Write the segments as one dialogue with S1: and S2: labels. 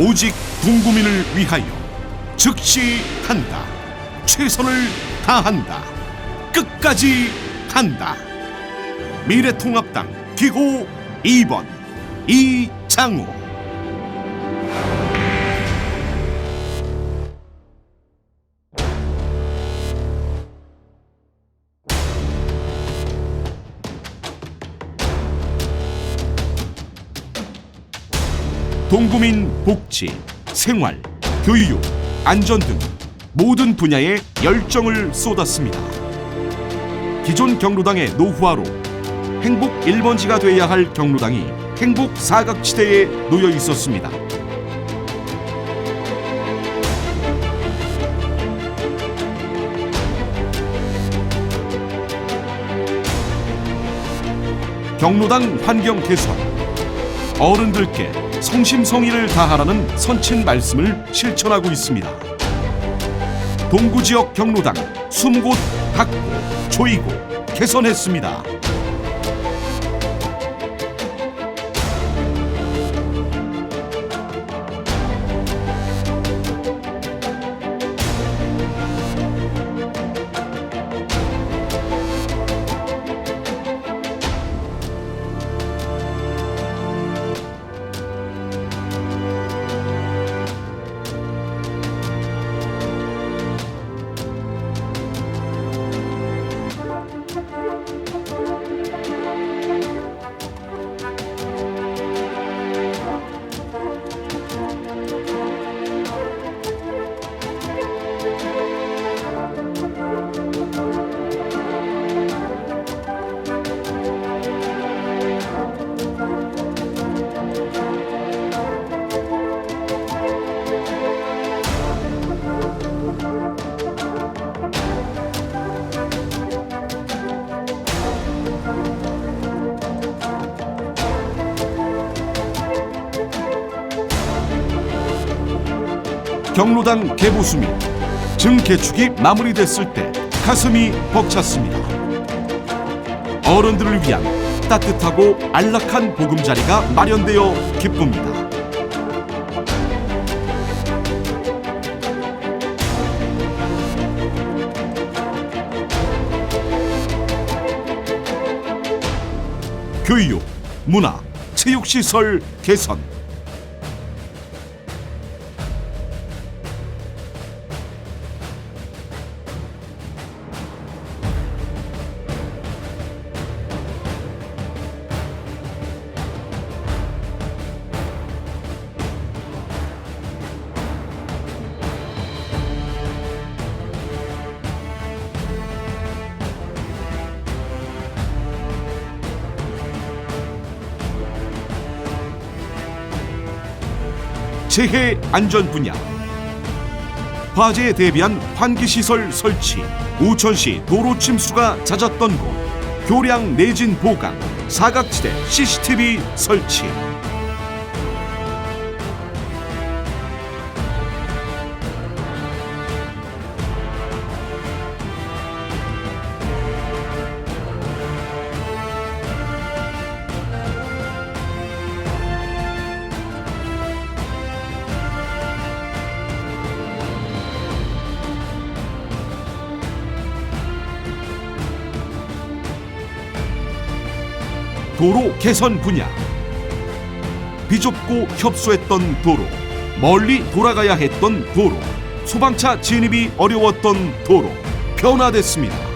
S1: 오직 동구민을 위하여 즉시 한다. 최선을 다한다. 끝까지 한다. 미래통합당 기호 2번 이장우 동구민 복지, 생활, 교육, 안전 등 모든 분야에 열정을 쏟았습니다. 기존 경로당의 노후화로 행복 1번지가 돼야 할 경로당이 행복 사각지대에 놓여 있었습니다. 경로당 환경 개선, 어른들께 성심성의를 다하라는 선친 말씀을 실천하고 있습니다. 동구 지역 경로당 20곳 닫고 조이고 개선했습니다. 경로당 개보수 및 증개축이 마무리됐을 때 가슴이 벅찼습니다. 어른들을 위한 따뜻하고 안락한 보금자리가 마련되어 기쁩니다. 교육, 문화, 체육시설 개선 재해 안전 분야. 화재에 대비한 환기시설 설치. 우천시 도로 침수가 잦았던 곳. 교량 내진 보강. 사각지대 CCTV 설치 도로 개선 분야 비좁고 협소했던 도로 멀리 돌아가야 했던 도로 소방차 진입이 어려웠던 도로 변화됐습니다.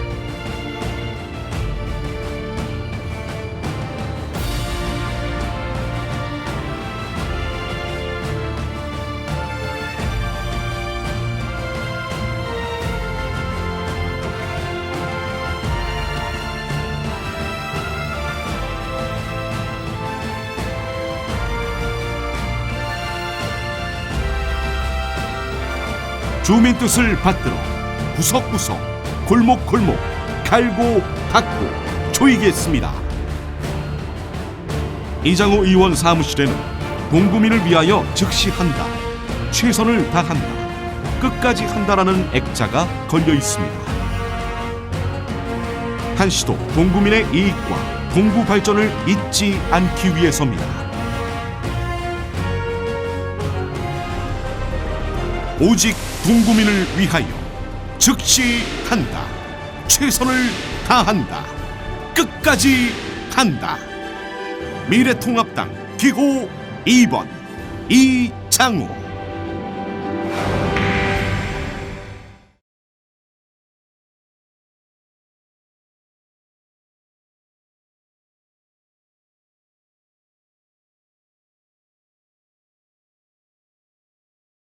S1: 주민 뜻을 받들어 구석구석 골목골목 갈고 닦고 조이겠습니다. 이장호 의원 사무실에는 동구민을 위하여 즉시 한다, 최선을 다한다, 끝까지 한다라는 액자가 걸려 있습니다. 한시도 동구민의 이익과 동구 발전을 잊지 않기 위해서입니다. 오직 궁구민을 위하여 즉시 한다. 최선을 다한다. 끝까지 한다. 미래통합당 기호 2번 이장우